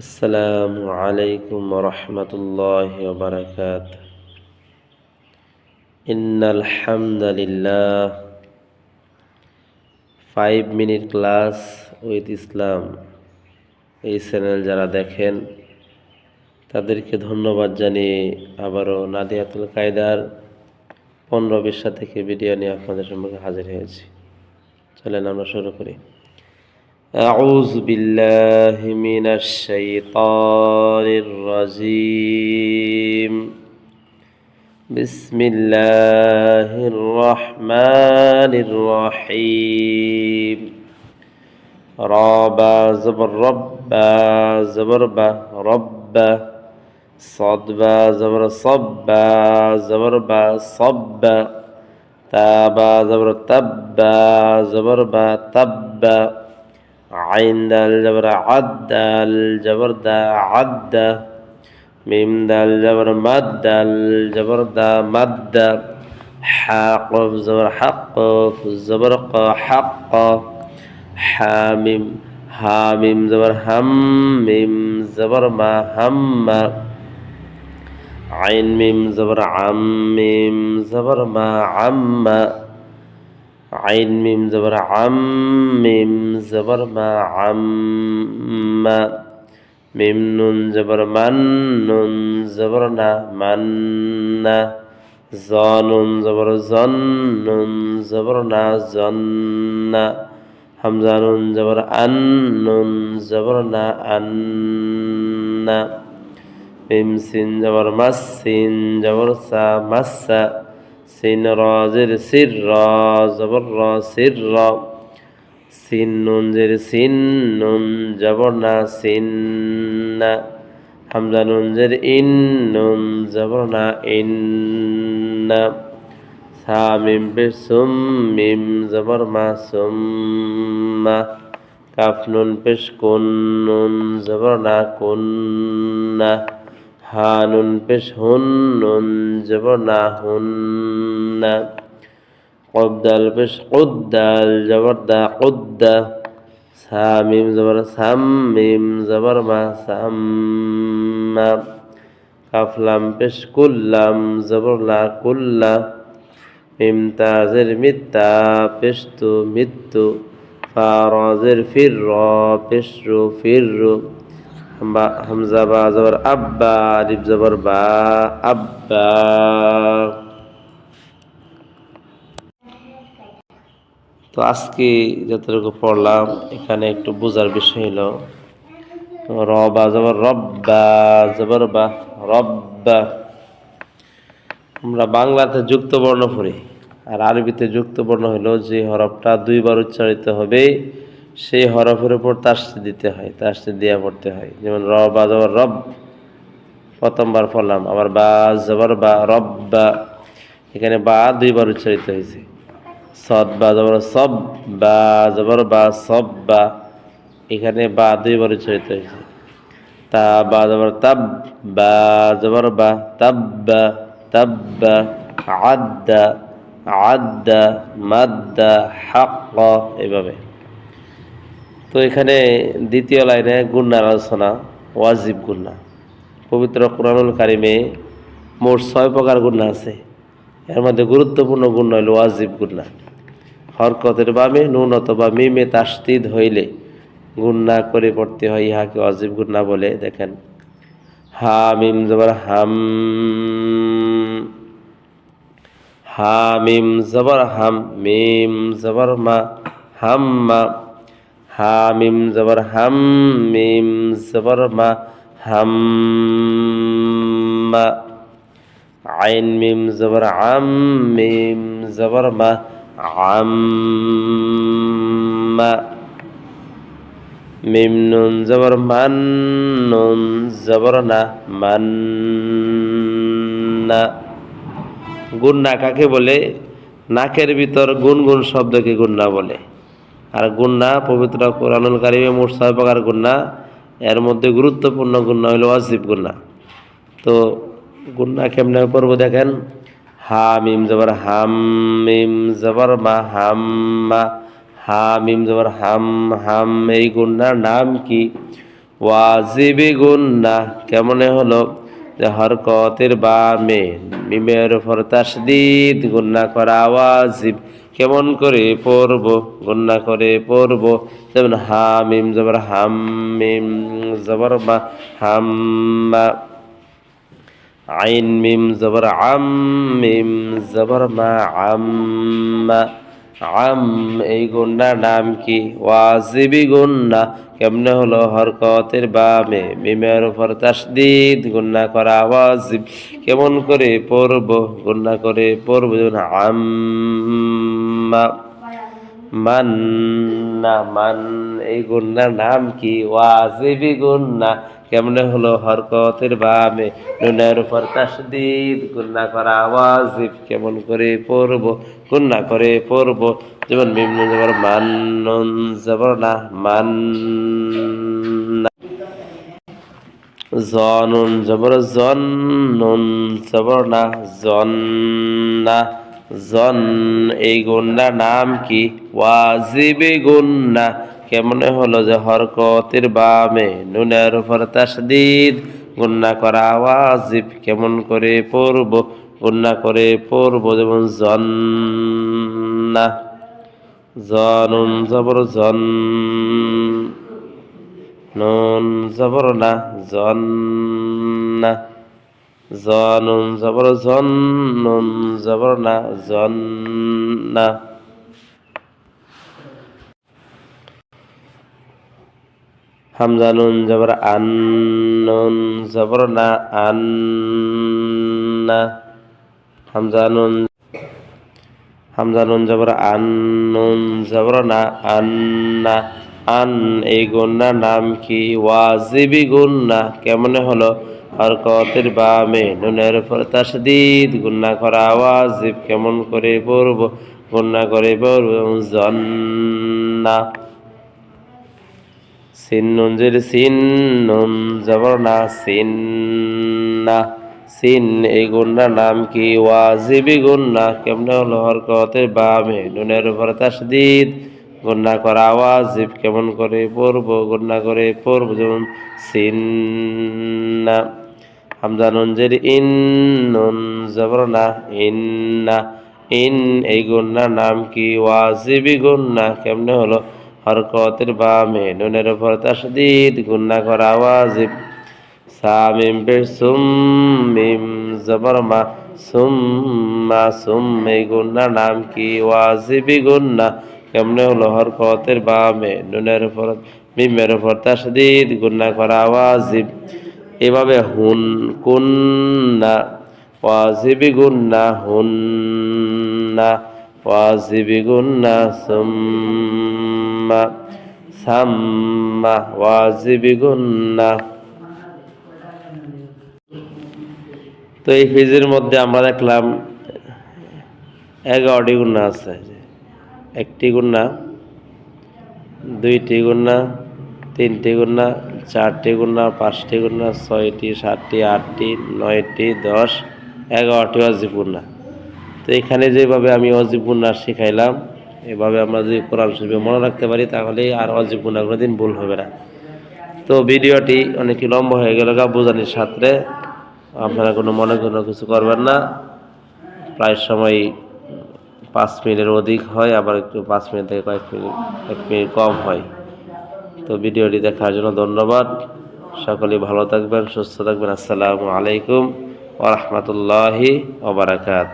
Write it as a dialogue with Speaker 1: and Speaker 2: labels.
Speaker 1: আসসালামু আলাইকুম রহমতুল্লাহ বারকাত। ইন্নালহামদুলিল্লাহ five minute class with Islam এই চ্যানেল যারা দেখেন, তাদেরকে ধন্যবাদ জানিয়ে আবারও নাদিয়াতুল কায়দার পনেরো বিশা থেকে ভিডিও নিয়ে আপনাদের সম্মুখে হাজির হয়েছি। চলেন আমরা শুরু করি। أعوذ بالله من الشيطان الرجيم. بسم الله الرحمن الرحيم. رابا زبر ربا زبر با رب. صدبا زبر صبا زبر با صب. تابا زبر تبا زبر با تب. عين دال جبر عد الجبر دا عد. ميم دال جبر مد الجبر دا مد. حاق زبر حق زبر ق حق. حامم حامم زبر هم ميم زبر ما هم. عين ميم زبر عم ميم زبر ما عم. আইন মিম জবর আম, মিম জবর মা আম্মা মিম নুন জবর মান, নুন জবর না মান্না জনুন জবর জন, নুন জবর না জন্না হামজানুন জবর আন, নুন জবর না আন্না মিম সিন জবর মাস, সিন জবর সা মাসা সিন রাজের সির জবর রা সির রা সিন নুন জের সিন নুন জবর না। সিন না ইন নুন জবর না ইন না। সা মিম পেশ সুম, মিম জবর মা। সুম নুন পেশ কুন নুন জবর হানুন পেশ হুন, নুন জবর না হুন না। কদ্দাল পেশ কদ্দাল জবর দা কদ্দা। সামিম জবর সাম মিম জবর মা সাম্মা। কাফলাম পেশ কুল্লাম জবর লা কুল্লা। মিমতাজের মিত্তা পেশতু মৃত্যু ফারাজের ফির পেশরু ফিররু। হামজা বা জবর আব্বা জবর বা আব্বা। তো আজকে যতটুকু পড়লাম, এখানে একটু বোঝার বিষয় হলো র বা জবর রব্বা, জবর বা রব্বা। আমরা বাংলাতে যুক্ত বর্ণ পড়ি, আর আরবিতে যুক্ত বর্ণ হলো যে হরফটা দুইবার উচ্চারিত হবে সেই হরফের উপর তাসি দিতে হয় তাসি দিয়া পড়তে হয়। যেমন র বা জবর রব প্রথমবার পড়লাম, আবার বা জবর বা, রব বা। এখানে বা দুইবার উচ্চারিত হয়েছে। সদ বা জবর সব বা জবর বা, সব বা। এখানে বা দুইবার উচ্চারিত হয়েছে। তা বা জবর তাব বা জবর বা, তাব বা তাব বা আদ্দা আদ্দা মাদ্দা হাক এভাবে। তো এখানে দ্বিতীয় লাইনে গুন্নার আলোচনা, ওয়াজিব গুন্না। পবিত্র কোরআনুল কারিমে মোট ছয় প্রকার গুন্না আছে। এর মধ্যে গুরুত্বপূর্ণ গুণ হইল ওয়াজিব গুন্না। হরকতের বামে নুন অথবা মিমে তাস্তিদ হইলে গুন্না করে পড়তে হয়, ইহাকে ওয়াজিব গুন্না বলে। দেখেন, হা, মিম জবর হাম। হা, মিম জবর হাম। মিম জবর মা হাম্মা। হা মিম জবর হাম মিম জবর মা হাম্মা। আইন মিম জবর আম মিম জবর মা আম্মা। মিম নুন জবর মান নুন জবর না মান্না। গুন্না কাকে বলে? নাকের ভিতর গুনগুন শব্দকে গুন্না বলে। আর গুন্না, পবিত্র কোরআনুল কারিমে মোট ছয় প্রকার গুন্না। এর মধ্যে গুরুত্বপূর্ণ গুন্না হলো ওয়াজিব গুন্না। তো গুন্না কেমনে করব দেখেন? হা মিম জবর হাম মিম জবর মা হাম মা হা মিম জবর হাম হাম, এই গুন্নার নাম কি? ওয়াজিবি গুন্না। কেমনে হলো? যে হরকতের বামে, মিমের উপর তাসদিদ গুন্না করা ওয়াজিব। কেমন করে পড়ব গুন্না করে পড়ব? যেমন হামিম জবর হামিম জবর মা হাম্মা। আইন মিম জবর আম মিম জবর মা আম্মা। আম, এই গুন্নার নাম কি? ওয়াজিবি গুন্না কেমনে হলো? হরকতের বামে, মিমের উপর তাসদিদ গুন্না করা ওয়াজিব। কেমন করে পড়ব? গুন্না করে পড়ব, যেমন আম্মা। মান্না, মান, এই গুন্নার নাম কি? ওয়াজিবি গুন্না। কেমনে হলো হরকতের বামে? নুনের উপর তাসদিদ, গুন্না করা ওয়াজিব। কেমন করে পড়ব? গুন্না করে পড়ব। যেমন মিম নুন জবর, মান নুন জবর না মান জনুন জবর, জন নুন জবর না, জন না। জন, এই গুন্নার নাম কি? ওয়াজিবি গুন্না কেমনে হলো যে হরকতের বামে নুনের উপর তাসদিদ? গুন্না করা ওয়াজিব, কেমন করে পড়ব? গুন্না করে পড়ব যেমন জন্না জনুন জবর জন, নুন জবর না জন্না জনুন জবর জন নুন জবর না। জন্না হামজা নুন জবর আন নুন জবর না। আন্না হামজা নুন হামজা নুন জবর আন নুন জবর না। আন্না আন, এই গুন্নার নাম কি? ওয়াজিবি গুন্না কেমনে হলো? হরকতের বামে নুনের উপর তাসদিদ গুন্না করা ওয়াজিব, কেমন করে পড়ব? গুন্না করে পড়ব জন্না। সিন নুন জের সিন জবর না সিন না। সিন, এই গুন্নার নাম কি? ওয়াজিবি গুন্না কেমনে হলো? হরকতের বামে নুনের উপর তাসদিদ গুন্না করা ওয়াজিব কেমন করে পড়ব? গুন্না করে পড়ব যেমন সিন না হামজা নুন জের ইন, নুন জবর না ইন না ইন, এই গুন্নার নাম কি? ওয়াজিবি গুন্না কেমনে হলো? হরকতের বামে, নুনের উপর তাসদিদ গুন্না করা ওয়াজিব সামিম পেশ সুম মিম জবর মা সুম মা সুম এই গুন্নার নাম কি? ওয়াজিবি গুন্না কেমনে হলো হরকতের বামে নুনের উপর, মিমের উপর তাসদিদ গুন্না করা ওয়াজিব। এভাবে হুন কুন্না, ওয়াজিবি গুন্না হুন্না, ওয়াজিবি গুন্না সুম্মা, সাম্মা, ওয়াজিবি গুন্না তো এই ফিজের মধ্যে আমরা দেখলাম এগারোটি গুণা আছে। একটি গুণা দুইটি গুণা তিনটি গুণা চারটি গুণা পাঁচটি গুণা ছয়টি, সাতটি, আটটি, নয়টি, দশ, এগারোটি অজিব গুণা তো এখানে যেভাবে আমি অজিব গুণা শিখাইলাম, এভাবে আমরা যদি কোরআন শরীফে মনে রাখতে পারি, তাহলে আর অজিব কোনো দিন ভুল হবে না। তো ভিডিওটি অনেকই লম্বা হয়ে গেল, গা বোঝানির সাথে। আপনারা কোনো মনে কোনো কিছু করবেন না। প্রায় সময় পাঁচ মিনিটের অধিক হয়, আবার একটু পাঁচ মিনিট থেকে কয়েক মিনিট, এক মিনিট কম হয়। তো ভিডিওটি দেখার জন্য ধন্যবাদ। সকলে ভালো থাকবেন, সুস্থ থাকবেন। আসসালামু আলাইকুম ওরহমতুল্লাহি ওবরাকাত